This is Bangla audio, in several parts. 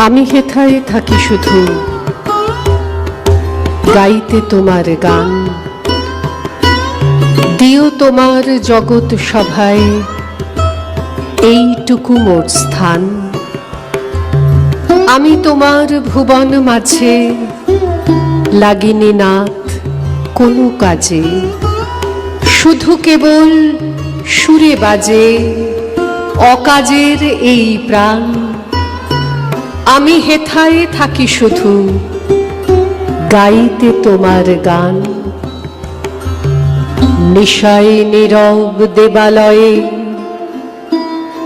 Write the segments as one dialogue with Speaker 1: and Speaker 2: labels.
Speaker 1: আমি হেথায় থাকি শুধু। গাইতে তোমার গান। দিও তোমার জগৎ সভায়, এইটুকু মোর স্থান। আমি তোমার ভুবন মাঝে, লাগিনি নাথ কোনো কাজে। শুধু কেবল সুরে বাজে, অকাজের এই প্রাণ। আমি হেথায় থাকি শুধু। গাইতে তোমার গান। নিশায় নীরব দেবালয়ে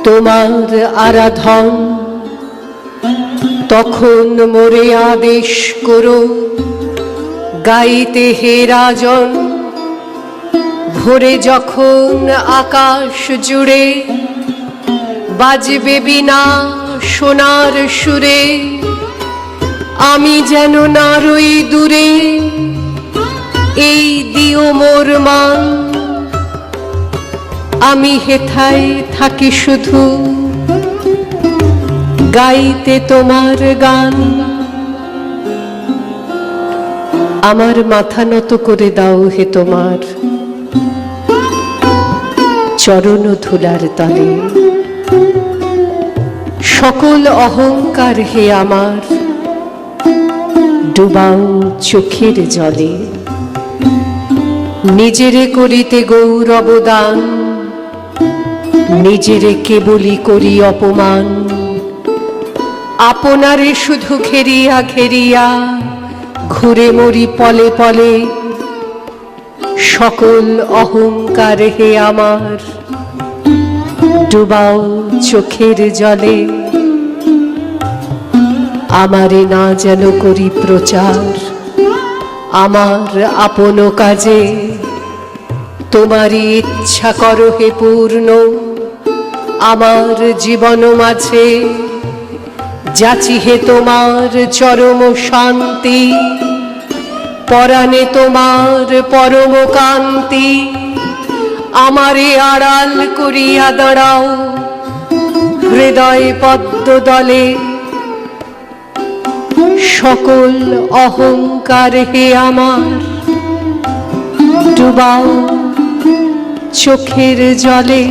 Speaker 1: তোমার আরাধন। তখন মোরে আদেশ করো, গাইতে হে রাজন। ভোরে যখন আকাশ জুড়ে বাজবে বিনা সোনার সুরে, আমি যেন না রই দূরে, এই দিও মোর মান আমি হেথায় থাকি শুধু, গাইতে তোমার গান। আমার মাথা নত করে দাও হে তোমার, চরণ ধুলার তলে। সকল অহংকার হে আমার। ডুবাও চোখের জলে। নিজেরে করিতে গৌরব দান। নিজেরে কেবলি করি অপমান। আপনারে শুধু ঘেরিয়া ঘেরিয়া, ঘুরে মরি পলে পলে। সকল অহংকার হে আমার। ডুবাও চোখের জলে। আমারে না যেন করি প্রচার। আমার আপন কাজে তোমারই ইচ্ছা করো হে পূর্ণ। আমার জীবন মাঝে যাচি হে তোমার চরম শান্তি। পরাণে তোমার পরম কান্তি। আমারে আড়াল করিয়া দাঁড়াও। হৃদয় পদ্ম দলে সকল অহংকার হে আমার। ডুবাও চোখের জলে